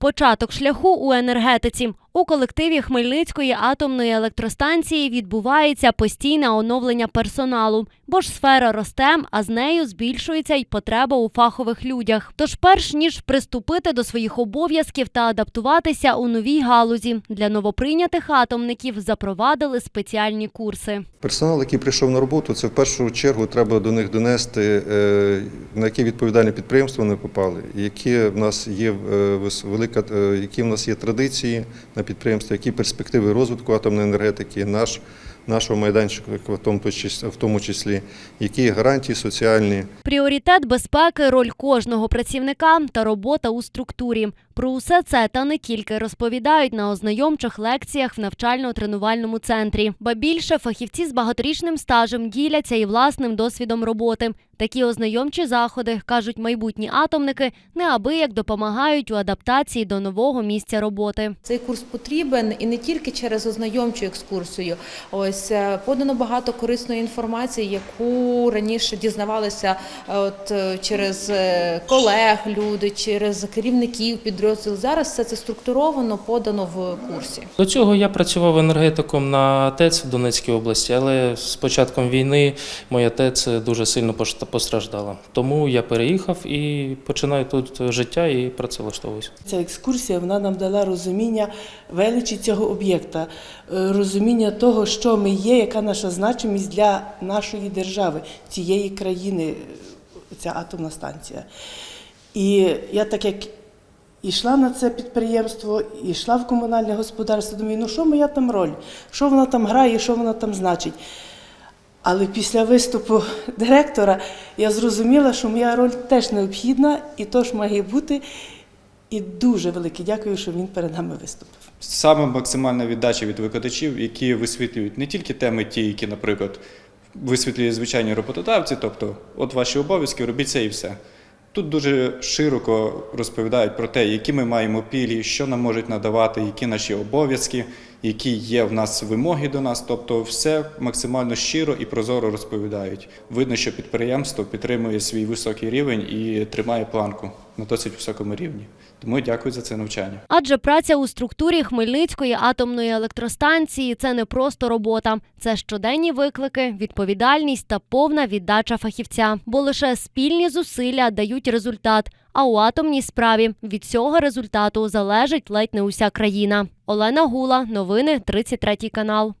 Початок шляху у енергетиці. У колективі Хмельницької атомної електростанції відбувається постійне оновлення персоналу, бо ж сфера росте, а з нею збільшується й потреба у фахових людях. Тож, перш ніж приступити до своїх обов'язків та адаптуватися у новій галузі, для новоприйнятих атомників запровадили спеціальні курси. Персонал, який прийшов на роботу, це в першу чергу треба до них донести, е, на які відповідальне підприємство вони попали, які в нас є е, велика, е, які в нас є традиції на підприємстві, які перспективи розвитку атомної енергетики, наш, нашого числі- в тому числі, які гарантії соціальні. Пріоритет безпеки, роль кожного працівника та робота у структурі. Про усе це та не тільки розповідають на ознайомчих лекціях в навчально-тренувальному центрі. Ба більше фахівці з багаторічним стажем діляться і власним досвідом роботи. Такі ознайомчі заходи, кажуть майбутні атомники, неабияк допомагають у адаптації до нового місця роботи. Цей курс потрібен і не тільки через ознайомчу екскурсію. Ось е, подано багато корисної інформації, яку раніше дізнавалися е, от е, через колег, люди, через керівників підрозділів. Зараз все це структуровано, подано в курсі. До цього я працював енергетиком на ТЕЦ в Донецькій області, але з початком війни моя ТЕЦ дуже сильно пошта- постраждала. Тому я переїхав і починаю тут життя і працевлаштовуюсь. Ця екскурсія вона нам дала розуміння величі цього об'єкта, е, розуміння того, що ми є, яка наша значимість для нашої держави, цієї країни, е, ця атомна станція. І я так як ішла на це підприємство, ішла в комунальне господарство, думаю, ну що моя там роль, що вона там грає, що вона там значить. Але після виступу директора я зрозуміла, що моя роль теж необхідна і теж має бути. І дуже велике дякую, що він перед нами виступив. Саме максимальна віддача від викладачів, які висвітлюють не тільки теми, ті, які, наприклад, висвітлюють звичайні роботодавці, тобто, от ваші обов'язки, робіть це і все. Тут дуже широко розповідають про те, які ми маємо пільги, що нам можуть надавати, які наші обов'язки, які є в нас вимоги до нас. Тобто, все максимально щиро і прозоро розповідають. Видно, що підприємство підтримує свій високий рівень і тримає планку на досить високому рівні. Тому дякую за це навчання. Адже праця у структурі Хмельницької атомної електростанції це не просто робота, це щоденні виклики, відповідальність та повна віддача фахівця. Бо лише спільні зусилля дають результат. А у атомній справі від цього результату залежить ледь не уся країна. Олена Гула, новини 33 канал.